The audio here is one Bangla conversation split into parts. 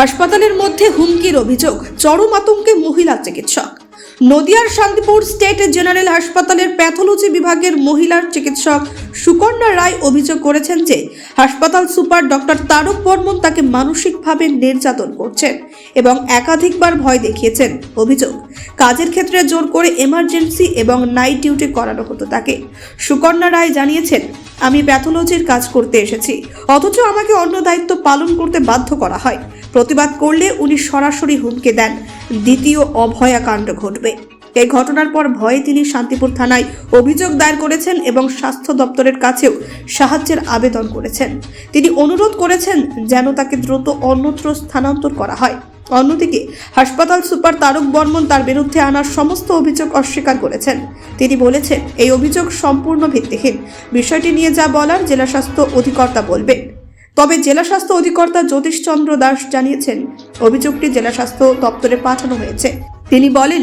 হাসপাতালের মধ্যে হুমকির অভিযোগ, চরম আতঙ্কে মহিলা চিকিৎসক। নদিয়ার শান্তিপুর স্টেট জেনারেল হাসপাতালের প্যাথোলজি বিভাগের মহিলার চিকিৎসক সুকন্যা রায় অভিযোগ করেছেন যে, হাসপাতাল সুপার ডক্টর তারক বর্মন তাকে মানসিকভাবে নির্যাতন করছেন এবং একাধিকবার ভয় দেখিয়েছেন অভিযোগ। কাজের ক্ষেত্রে জোর করে এমার্জেন্সি এবং নাইট ডিউটি করানো হতো তাকে। সুকন্যা রায় জানিয়েছেন, আমি প্যাথোলজির কাজ করতে এসেছি, অথচ আমাকে অন্য দায়িত্ব পালন করতে বাধ্য করা হয়। প্রতিবাদ করলে উনি সরাসরি হুমকে দেন। দ্বিতীয় অভয়া কাণ্ড ঘটবে। এই ঘটনার পর ভয়ে তিনি শান্তিপুর থানায় অভিযোগ দায়ের করেছেন এবং স্বাস্থ্য দপ্তরের কাছেও সাহায্যের আবেদন করেছেন। তিনি অনুরোধ করেছেন যেন তাকে দ্রুত অন্যত্র স্থানান্তর করা হয়। অন্যদিকে, হাসপাতাল সুপার তারক বর্মন তার বিরুদ্ধে আনার সমস্ত অভিযোগ অস্বীকার করেছেন। তিনি বলেছেন, এই অভিযোগ সম্পূর্ণ ভিত্তিহীন। বিষয়টি নিয়ে যা বলার জেলা স্বাস্থ্য অধিকর্তা বলবেন। তবে জেলা স্বাস্থ্য অধিকর্তা জ্যোতিষচন্দ্র দাস জানিয়েছেন, অভিযোগটি জেলা স্বাস্থ্য দপ্তরে পাঠানো হয়েছে। তিনি বলেন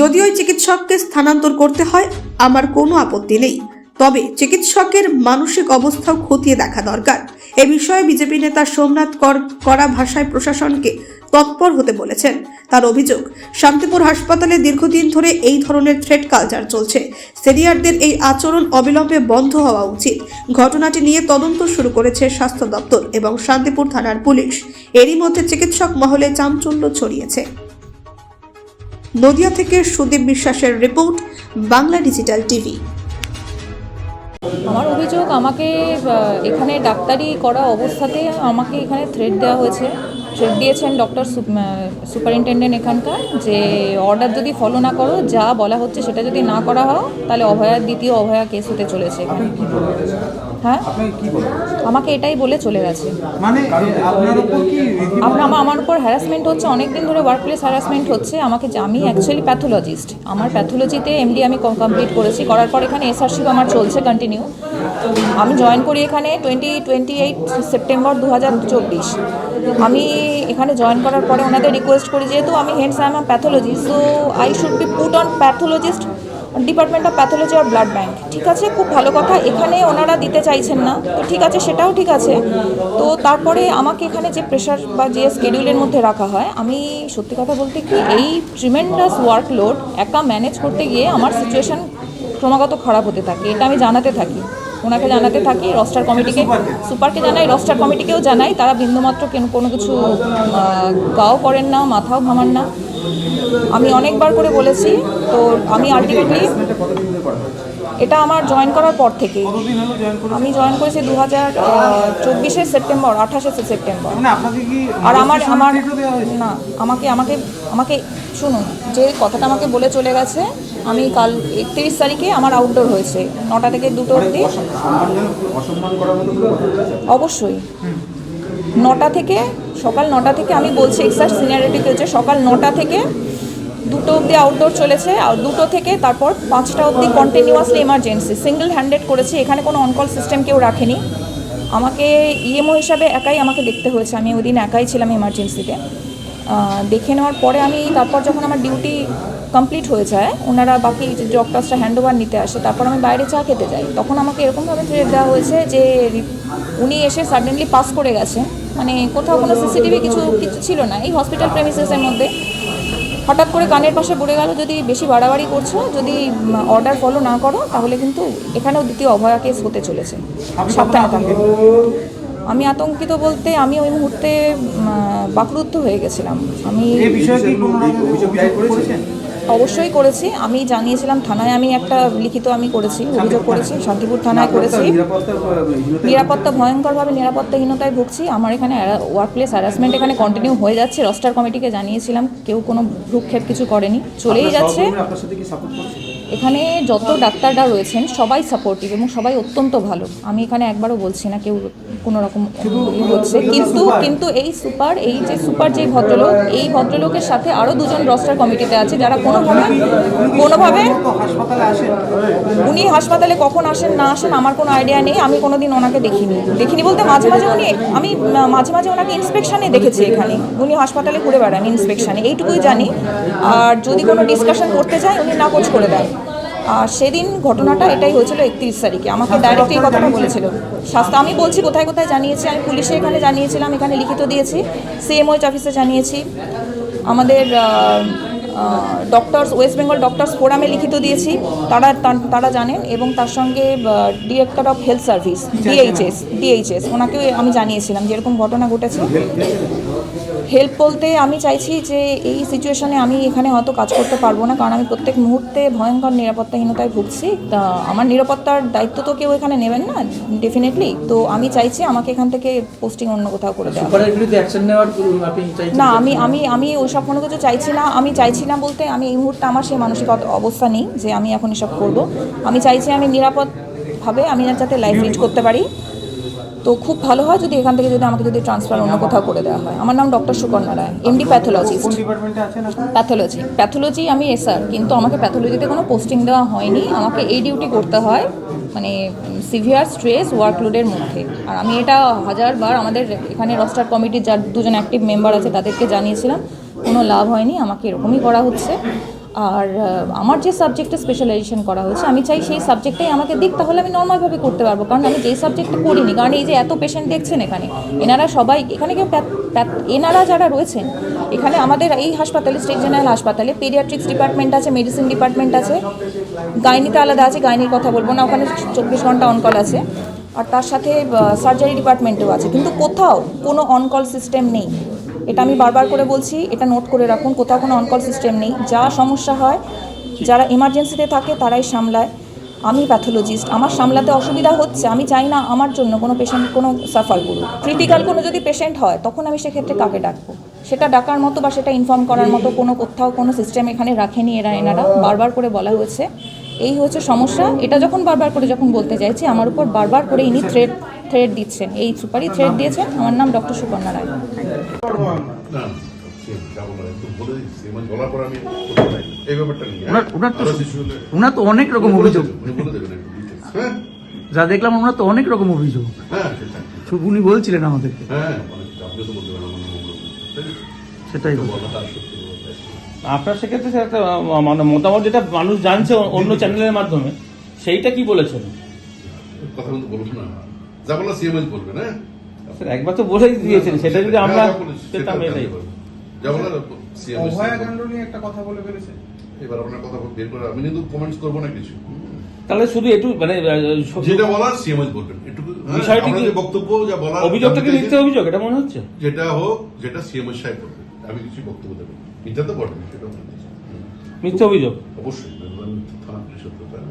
যদি ওই চিকিৎসককে স্থানান্তর করতে হয়, আমার কোনো আপত্তি নেই। তবে চিকিৎসকের মানসিক অবস্থাও খতিয়ে দেখা দরকার। এ বিষয়ে বিজেপি নেতা সোমনাথ কর কড়া ভাষায় প্রশাসনকে তৎপর হতে বলেছেন। তার অভিযোগ, শান্তিপুর হাসপাতালে দীর্ঘদিন ধরে এই ধরনের থ্রেড কালচার চলছে। সিনিয়রদের এই আচরণ অবিলম্বে বন্ধ হওয়া উচিত। ঘটনাটি নিয়ে তদন্ত শুরু করেছে স্বাস্থ্য দপ্তর এবং শান্তিপুর থানার পুলিশ। এরই মধ্যে চিকিৎসক মহলে চাঞ্চল্য ছড়িয়েছে। নদিয়া থেকে সুদীপ বিশ্বাসের রিপোর্ট, বাংলা ডিজিটাল টিভি। আমার অভিযোগ, আমাকে এখানে ডাক্তারি করা অবস্থাতে আমাকে এখানে থ্রেড দেওয়া হয়েছে। থ্রেড দিয়েছেন ডক্টর সুপারিনটেন্ডেন্ট এখানকার যে অর্ডার যদি ফলো না করো, যা বলা হচ্ছে সেটা যদি না করা হয়, তাহলে অভয়ার দ্বিতীয় অভয়া কেস হতে চলেছে এখানে। হ্যাঁ? আমাকে এটাই বলে চলে গেছে। মানে আপনার আমার আমার উপর হ্যারাসমেন্ট হচ্ছে অনেক দিন ধরে ওয়ার্ক প্লেস হ্যারাসমেন্ট হচ্ছে। আমাকে যে- আমি অ্যাকচুয়ালি প্যাথোলজিস্ট আমার প্যাথোলজিতে এমডি আমি কমপ্লিট করেছি। করার পর এখানে এসআরশিপ আমার চলছে কন্টিনিউ আমি জয়েন করি এখানে টোয়েন্টি টোয়েন্টি এইট সেপ্টেম্বর দু হাজার চব্বিশ। আমি এখানে জয়েন করার পরে ওনাদের রিকোয়েস্ট করি যেহেতু আমি heads I am pathologist so I should be put on pathologist department of pathology R blood bank ঠিক আছে, খুব ভালো কথা। এখানে ওনারা দিতে চাইছেন না। তো ঠিক আছে, সেটাও ঠিক আছে। তো তারপরে আমাকে এখানে যে প্রেশার বা যে স্কেডিউলের মধ্যে রাখা হয়, আমি সত্যি কথা বলতে কি, এই ট্রিমেন্ডাস ওয়ার্কলোড একা ম্যানেজ করতে গিয়ে আমার সিচুয়েশন ক্রমাগত খারাপ হতে থাকে। এটা আমি জানাতে থাকি। ওনাকে জানাতে থাকি রস্টার কমিটিকে সুপারকে জানাই রস্টার কমিটিকেও জানাই। তারা বিন্দুমাত্র কেন- কিছু গাও করেন না, মাথাও ঘামান না। আমি অনেকবার করে বলেছি তো আমি আলটিমেটলি এটা আমার জয়েন করার পর করে আমি জয়েন করেছি দু হাজার চব্বিশে সেপ্টেম্বর আঠাশে সেপ্টেম্বর। মানে আর আমার আমার? না আমাকে আমাকে আমাকে শুনুন যে কথাটা আমাকে বলে চলে গেছে আমি কাল একত্রিশ তারিখে আমার আউটডোর হয়েছে নটা থেকে দুটো অবধি। কথা বলেছে? অবশ্যই। নটা থেকে, সকাল নটা থেকে আমি বলছি এক্সাক্ট সিনিয়রিটি হচ্ছে সকাল নটা থেকে দুটো অবধি আউটডোর চলেছে, আর দুটো থেকে তারপর পাঁচটা অবধি কন্টিনিউয়াসলি এমার্জেন্সি সিঙ্গেল হ্যান্ডেড করেছি, এখানে কোনো অনকল সিস্টেম কেউ রাখেনি। আমাকে ইএমও হিসাবে একাই আমাকে দেখতে হয়েছে, আমি ওই দিন একাই ছিলাম এমার্জেন্সিতে দেখে নেওয়ার পরে আমি তারপর যখন আমার ডিউটি কমপ্লিট হয়ে যায়, ওনারা বাকি যে ডক্টরসটা হ্যান্ড ওভার নিতে আসে, তারপর আমি বাইরে চা খেতে যাই। তখন আমাকে এরকমভাবে থ্রেট দেওয়া হয়েছে যে উনি এসে সাডেনলি পাস করে গেছে মানে কোথাও কোনো সিসিটিভি কিছু কিছু ছিল না। এই হসপিটাল প্রেমিসেসের মধ্যে। হঠাৎ করে কানের পাশে পড়ে গেল যদি বেশি বাড়াবাড়ি করছ যদি অর্ডার ফলো না করো তাহলে কিন্তু এখানেও দ্বিতীয় অভয়া কেস হতে চলেছে। সাবধানে থাকবে আমি আতঙ্কিত বলতে আমি ওই মুহূর্তে বাকরুদ্ধ হয়ে গেছিলাম। আমি অবশ্যই করেছি। আমি জানিয়েছিলাম থানায় আমি একটা লিখিত আমি করেছি অভিযোগ করেছি শান্তিপুর থানায় করেছি। নিরাপত্তা ভয়ঙ্করভাবে নিরাপত্তাহীনতায় ভুগছি। আমার এখানে ওয়ার্ক প্লেস হ্যারাসমেন্ট এখানে কন্টিনিউ হয়ে যাচ্ছে। রস্টার কমিটিকে জানিয়েছিলাম কেউ কোনো ভ্রুক্ষেপ কিছু করেনি। চলেই যাচ্ছে। এখানে যত ডাক্তাররা রয়েছেন, সবাই সাপোর্টিভ এবং সবাই অত্যন্ত ভালো। আমি এখানে একবারও বলছি না কেউ কোনো রকম হচ্ছে। কিন্তু কিন্তু এই সুপার, এই যে সুপার যে ভদ্রলোক, এই ভদ্রলোকের সাথে আরও দুজন রস্টার কমিটিতে আছে যারা কোনোভাবে কোনোভাবে উনি হাসপাতালে কখন আসেন, না আসেন, আমার কোনো আইডিয়া নেই। আমি কোনো দিন ওনাকে দেখিনি। দেখিনি বলতে মাঝে মাঝে উনি, আমি, মাঝে মাঝে ওনাকে ইন্সপেকশনে দেখেছি এখানে। উনি হাসপাতালে ঘুরে বেড়ান ইন্সপেকশনে এইটুকুই জানি। আর যদি কোনো ডিসকাশন করতে চায়, উনি নাকচ করে দেন আর সেদিন ঘটনাটা এটাই হয়েছিল একত্রিশ তারিখে। আমাকে ডাইরেক্ট এই কথাটা বলেছিল। স্বাস্থ্য আমি বলছি কোথায় কোথায় জানিয়েছি? আমি পুলিশে এখানে জানিয়েছিলাম এখানে লিখিত দিয়েছি। সিএমওইচ অফিসে জানিয়েছি। আমাদের ডক্টরস ওয়েস্ট বেঙ্গল ডক্টরস ফোরামে লিখিত দিয়েছি। তারা তারা জানেন এবং তার সঙ্গে director of health service DHS DHS ওনাকেও আমি জানিয়েছিলাম যে এরকম ঘটনা ঘটেছে। হেল্প বলতে আমি চাইছি যে এই সিচুয়েশনে আমি এখানে হয়তো কাজ করতে পারব না কারণ আমি প্রত্যেক মুহূর্তে ভয়ঙ্কর নিরাপত্তাহীনতায় ভুগছি। তা আমার নিরাপত্তার দায়িত্ব তো কেউ এখানে নেবেন না ডেফিনেটলি তো আমি চাইছি আমাকে এখান থেকে পোস্টিং অন্য কোথাও করে দেওয়া। না আমি আমি আমি ওইসব কোনো কিছু চাইছি না। আমি চাইছি না বলতে আমি এই মুহূর্তে আমার সেই মানসিক অবস্থা নেই যে আমি এখন এসব করব। আমি চাইছি আমি নিরাপদভাবে আমি যাতে লাইফ লিড করতে পারি। তো খুব ভালো হয় যদি এখান থেকে যদি আমাকে যদি ট্রান্সফার অন্য কোথাও করে দেওয়া হয়। আমার নাম doctor Sukanya Roy MD pathologist ডিপার্টমেন্টে প্যাথোলজি প্যাথোলজি আমি এসআর কিন্তু আমাকে প্যাথোলজিতে কোনো পোস্টিং দেওয়া হয়নি। আমাকে এই ডিউটি করতে হয় মানে সিভিয়ার স্ট্রেস ওয়ার্কলোডের মধ্যে। আর আমি এটা হাজারবার আমাদের এখানে রস্টার কমিটির যার দুজন অ্যাক্টিভ মেম্বার আছে তাদেরকে জানিয়েছিলাম কোনো লাভ হয়নি আমাকে এরকমই করা হচ্ছে। আর আমার যে সাবজেক্টে স্পেশালাইজেশন করা হয়েছে, আমি চাই সেই সাবজেক্টটাই আমাকে দিক, তাহলে আমি নর্মালভাবে করতে পারব। কারণ আমি যেই সাবজেক্টে করিনি কারণ এই যে এত পেশেন্ট দেখছেন এখানে, এনারা সবাই, এখানে কেউ এনারা যারা রয়েছেন, এখানে আমাদের এই হাসপাতালে স্টেট জেনারেল হাসপাতালে পেডিয়াট্রিক্স ডিপার্টমেন্ট আছে মেডিসিন ডিপার্টমেন্ট আছে গাইনিতে আলাদা আছে, গাইনির কথা বলব না, ওখানে চব্বিশ ঘণ্টা অনকল আছে, আর তার সাথে সার্জারি ডিপার্টমেন্টও আছে। কিন্তু কোথাও কোনো অনকল সিস্টেম নেই। এটা আমি বারবার করে বলছি, এটা নোট করে রাখুন, কোথাও কোনো অনকল সিস্টেম নেই। যা সমস্যা হয়, যারা এমার্জেন্সিতে থাকে, তারাই সামলায়। আমি প্যাথোলজিস্ট আমার সামলাতে অসুবিধা হচ্ছে, আমি চাই না আমার জন্য কোনো পেশেন্ট কোনো সাফার করুক। ক্রিটিক্যাল কোনো যদি পেশেন্ট হয়, তখন আমি সেক্ষেত্রে কাকে ডাকবো? সেটা ডাকার মতো বা সেটা ইনফর্ম করার মতো কোনো কোথাও কোনো সিস্টেম এখানে রাখেনি এরা, এনারা। বারবার করে বলা হয়েছে। এই হচ্ছে সমস্যা। এটা যখন বারবার করে যখন বলতে চাইছি আমার উপর বারবার করে ইনি থ্রেড থ্রেড দিচ্ছেন। এই সুপারই থ্রেড দিয়েছেন। আমার নাম ডক্টর সুকন্যা রায়? ওনার- তো- অনেক রকম অভিযোগ। হ্যাঁ যা দেখলাম ওনার তো অনেক রকম অভিযোগ। হ্যাঁ উনি বলছিলেন আমাদেরকে। হ্যাঁ? সেটাই আপনার সেক্ষেত্রে আহ, মানে মতামত যেটা মানুষ জানছে অন্য চ্যানেলের মাধ্যমে সেইটা কি বলেছেন? কথা কিন্তু বলব না। যা বলা সিএমএস বলবেন হ্যাঁ স্যার একবার তো বলেই দিয়েছেন সেটা যদি আমরা যা বলেছি, সেটা পেতাম এটাই। যা বলার সিএমএস অভয়াকাণ্ড নিয়ে একটা কথা বলে ফেলেছে। এবার আপনার কথা বের করে আমি কিন্তু কমেন্টস করব না কিছু। তাহলে শুধু একটু মানে যেটা বলার সিএমএস বলবেন একটু হ্যাঁ, বিষয়টি কি- বক্তব্য যা বলার অভিযোগটা কি চাইছেন, অভিযোগ? এটা মনে হচ্ছে? যেটা হোক যেটা সিএমএস সাহেব করবে আমি কিছু বক্তব্য দেবো এটা তো বটে সেটা। মিথ্যে অভিযোগ? অবশ্যই থানা পুলিশের তো তাই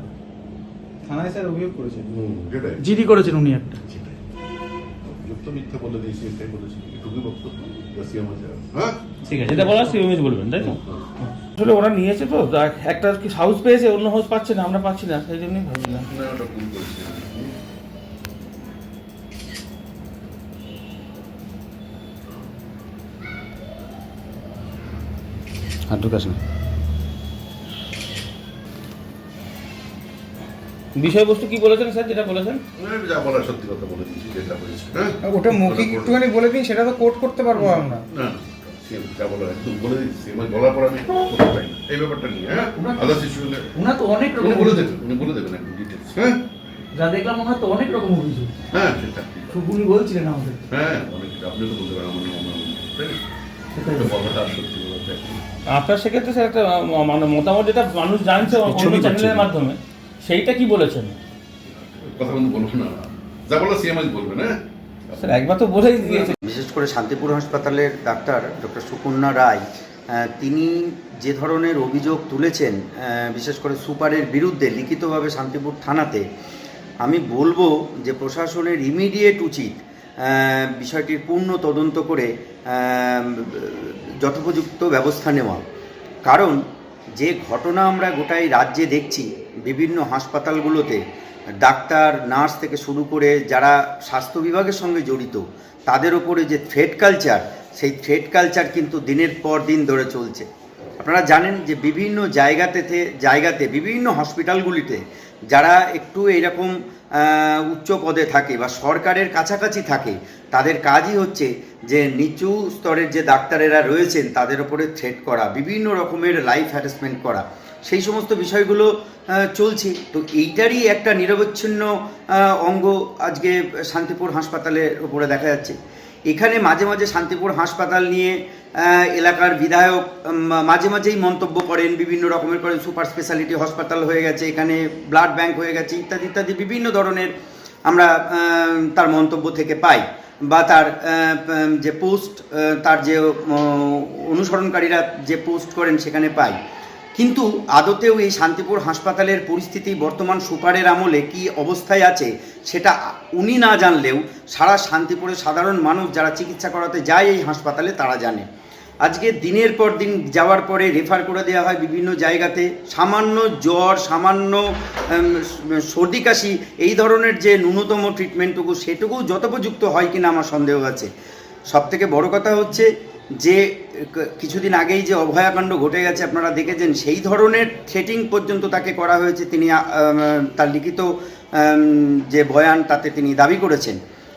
থানায় স্যার অভিযোগ করেছেন? সেটাই। জিডি করেছেন উনি একটা। সেটাই। অভিযোগ তো মিথ্যা বলে দিয়েছি এটাই বলেছি। এটুকুই বক্তব্য হ্যাঁ? ঠিক আছে এটা বলার সিএমএস বলবেন তাই তো? আসলে ওরা নিয়েছে তো একটা কি হাউস পেয়েছে অন্য হাউস পাচ্ছে না আমরা পাচ্ছি না সেই জন্যই ভাবছিলাম। না ওটা ভুল করেছি। আর ঢুকাস না বিষয়বস্তু কি বলেছেন স্যার যেটা বলেছেন? আমি যা বলার সত্যি কথা বলে দিয়েছি যেটা হয়েছে হ্যাঁ? ওটা মৌখিক একটুখানি বলে দিন সেটা তো কোট করতে পারব আমরা। না যা বলার বলে দিচ্ছি আমি বলার পর আমি করতে পারি না এই ব্যাপারটা নিয়ে হ্যাঁ? আদার্স ইস্যু ওনার তো অনেক রকম বলে। দেবেন উনি বলে দেবেন একদম ডিটেলস হ্যাঁ? যা দেখলাম ওনার তো অনেক রকম অভিযোগ। হ্যাঁ সেটা উনি বলছিলেন আমাদের হ্যাঁ অনেক কিছু আপনিও তো বলতে পারেন আমার নাম আমার তাই না? বলাটা সত্যি আপনার সেক্ষেত্রে স্যার একটা মানে মতামত যেটা মানুষ জানছে অন্য চ্যানেলের মাধ্যমে সেইটা কি বলেছেন? কথা কিন্তু বলব না। যা বলা সিএমএস বলবেন হ্যাঁ স্যার একবার তো বলেই দিয়েছে। বিশেষ করে শান্তিপুর হাসপাতালের ডাক্তার ডক্টর সুকন্যা রায় আহ, তিনি যে ধরনের অভিযোগ তুলেছেন আহ, বিশেষ করে সুপারের বিরুদ্ধে লিখিতভাবে শান্তিপুর থানাতে আমি বলব যে প্রশাসনের ইমিডিয়েট উচিত আহ, বিষয়টির পূর্ণ তদন্ত করে আহ, যথোপযুক্ত ব্যবস্থা নেওয়া। কারণ, যে ঘটনা আমরা গোটাই রাজ্যে দেখছি, বিভিন্ন হাসপাতালগুলোতে, ডাক্তার, নার্স থেকে শুরু করে যারা স্বাস্থ্য বিভাগের সঙ্গে জড়িত, তাদের ওপরে যে থ্রেড কালচার সেই থ্রেড কালচার কিন্তু দিনের পর দিন ধরে চলছে। আপনারা জানেন যে বিভিন্ন জায়গাতে জায়গাতে, বিভিন্ন হসপিটালগুলিতে যারা একটু এইরকম উচ্চ পদে থাকে বা সরকারের কাছাকাছি থাকে, তাদের কাজই হচ্ছে যে নিচু স্তরের যে ডাক্তারেরা রয়েছেন, তাদের ওপরে থ্রেট করা, বিভিন্ন রকমের লাইফ হ্যারাসমেন্ট করা। সেই সমস্ত বিষয়গুলো চলছে। তো এইটারই একটা নিরবচ্ছিন্ন অঙ্গ আজকে শান্তিপুর হাসপাতালের ওপরে দেখা যাচ্ছে। এখানে মাঝে মাঝে শান্তিপুর হাসপাতাল নিয়ে এলাকার বিধায়ক মাঝে মাঝেই মন্তব্য করেন, বিভিন্ন রকমের করেন, সুপার স্পেশালিটি হাসপাতাল হয়ে গেছে, এখানে ব্লাড ব্যাংক হয়ে গেছে, ইত্যাদি ইত্যাদি বিভিন্ন ধরনের আমরা তার মন্তব্য থেকে পাই বা তার যে পোস্ট তার যে অনুসরণকারীরা যে পোস্ট করেন সেখানে পাই। কিন্তু আদতেও এই শান্তিপুর হাসপাতালের পরিস্থিতি বর্তমান সুপারের আমলে কি অবস্থায় আছে, সেটা উনি না জানলেও সারা শান্তিপুরের সাধারণ মানুষ যারা চিকিৎসা করাতে যায় এই হাসপাতালে তারা জানে। আজকে দিনের পর দিন যাওয়ার পরে রেফার করে দেওয়া হয় বিভিন্ন জায়গাতে, সামান্য জ্বর, সামান্য সর্দি কাশি, এই ধরনের যে ন্যূনতম ট্রিটমেন্টটুকু সেটুকু যথোপযুক্ত হয় কিনা আমার সন্দেহ আছে। সব থেকে বড় কথা হচ্ছে যে কিছুদিন আগেই যে অভয়াকাণ্ড ঘটে গেছে, আপনারা দেখেছেন, সেই ধরনের থ্রেটিং পর্যন্ত তাকে করা হয়েছে। তিনি তার লিখিত যে বয়ান, তাতে তিনি দাবি করেছেন।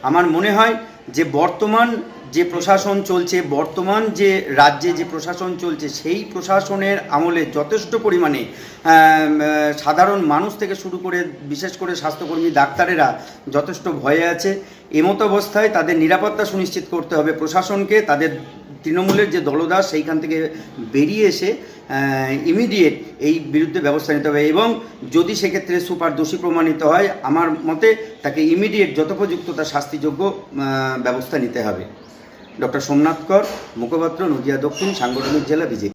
আমার মনে হয় যে বর্তমান যে প্রশাসন চলছে, বর্তমান যে রাজ্যে যে প্রশাসন চলছে, সেই প্রশাসনের আমলে যথেষ্ট পরিমাণে সাধারণ মানুষ থেকে শুরু করে, বিশেষ করে স্বাস্থ্যকর্মী, ডাক্তারেরা যথেষ্ট ভয়ে আছে। এমতো অবস্থায় তাদের নিরাপত্তা সুনিশ্চিত করতে হবে প্রশাসনকে, তাদের তৃণমূলের যে দলদাস সেইখান থেকে বেরিয়ে এসে ইমিডিয়েট এই বিরুদ্ধে ব্যবস্থা নিতে হবে। এবং যদি সেক্ষেত্রে সুপার দোষী প্রমাণিত হয়, আমার মতে তাকে ইমিডিয়েট যথোপযুক্ত তার শাস্তিযোগ্য ব্যবস্থা নিতে হবে। ডক্টর সোমনাথ কর, মুখপাত্র নদিয়া দক্ষিণ, সাংগঠনিক জেলা বিজেপি।